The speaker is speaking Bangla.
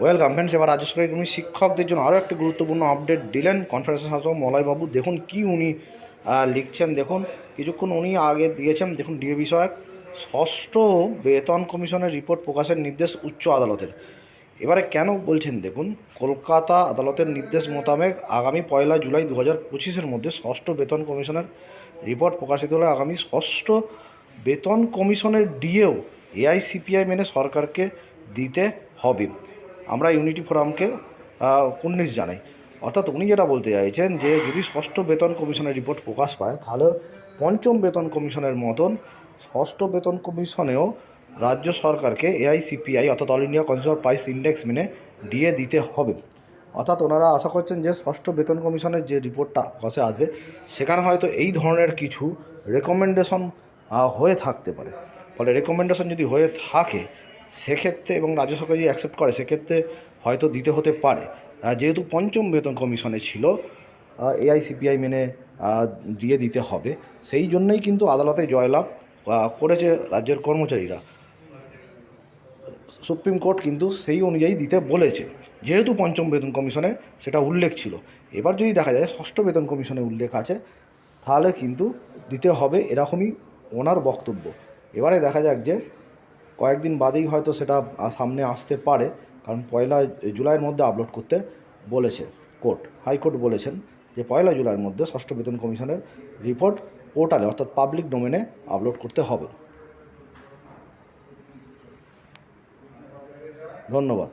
ওয়েলকাম ফ্রেন্ডস এবার রাজ্য সরকারি কর্মী শিক্ষকদের জন্য আরও একটি গুরুত্বপূর্ণ আপডেট দিলেন কনফারেন্সের সাথে মলয়বাবু। দেখুন কি উনি লিখছেন, দেখুন। কিছুক্ষণ উনি আগে দিয়েছেন, দেখুন, ডিএ বিষয়ক। ষষ্ঠ বেতন কমিশনের রিপোর্ট প্রকাশের নির্দেশ উচ্চ আদালতের। এবারে কেন বলছেন, দেখুন, কলকাতা আদালতের নির্দেশ মোতাবেক আগামী পয়লা জুলাই দু হাজার পঁচিশের মধ্যে ষষ্ঠ বেতন কমিশনের রিপোর্ট প্রকাশিত হলে আগামী ষষ্ঠ বেতন কমিশনের ডিএও এআইসিপিআই মেনে সরকারকে দিতে হবে। আমরা ইউনিটি ফোরামকে উনিশ জানাই। অর্থাৎ উনি যেটা বলতে চাইছেন যে, যদি ষষ্ঠ বেতন কমিশনের রিপোর্ট প্রকাশ পায়, তাহলে পঞ্চম বেতন কমিশনের মতন ষষ্ঠ বেতন কমিশনেও রাজ্য সরকারকে এআইসিপিআই অর্থাৎ all India consumer price index মেনে দিয়ে দিতে হবে। অর্থাৎ ওনারা আশা করছেন যে, ষষ্ঠ বেতন কমিশনের যে রিপোর্টটা কষে আসবে, সেখানে হয়তো এই ধরনের কিছু রেকমেন্ডেশন হয়ে থাকতে পারে। ফলে রেকমেন্ডেশন যদি হয়ে থাকে সেক্ষেত্রে এবং রাজ্য সরকার যদি অ্যাকসেপ্ট করে, সেক্ষেত্রে হয়তো দিতে হতে পারে। যেহেতু পঞ্চম বেতন কমিশনে ছিল এআইসিপিআই মেনে দিয়ে দিতে হবে। সেই জন্যই কিন্তু আদালতে জয়লাভ করেছে রাজ্যের কর্মচারীরা। সুপ্রিম কোর্ট কিন্তু সেই অনুযায়ী দিতে বলেছে। যেহেতু পঞ্চম বেতন কমিশনে সেটা উল্লেখ ছিল। এবার যদি দেখা যায় ষষ্ঠ বেতন কমিশনে উল্লেখ আছে, তাহলে কিন্তু দিতে হবে এরকমই ওনার বক্তব্য। এবারে দেখা যাক যে কয়েকদিন বাদেই হয়তো সেটা সামনে আসতে পারে, কারণ পয়লা জুলাইয়ের মধ্যে আপলোড করতে বলেছে কোর্ট, হাইকোর্ট বলেছেন যে পয়লা জুলাইয়ের মধ্যে ষষ্ঠ বেতন কমিশনের রিপোর্ট পোর্টালে অর্থাৎ পাবলিক ডোমেনে আপলোড করতে হবে। ধন্যবাদ।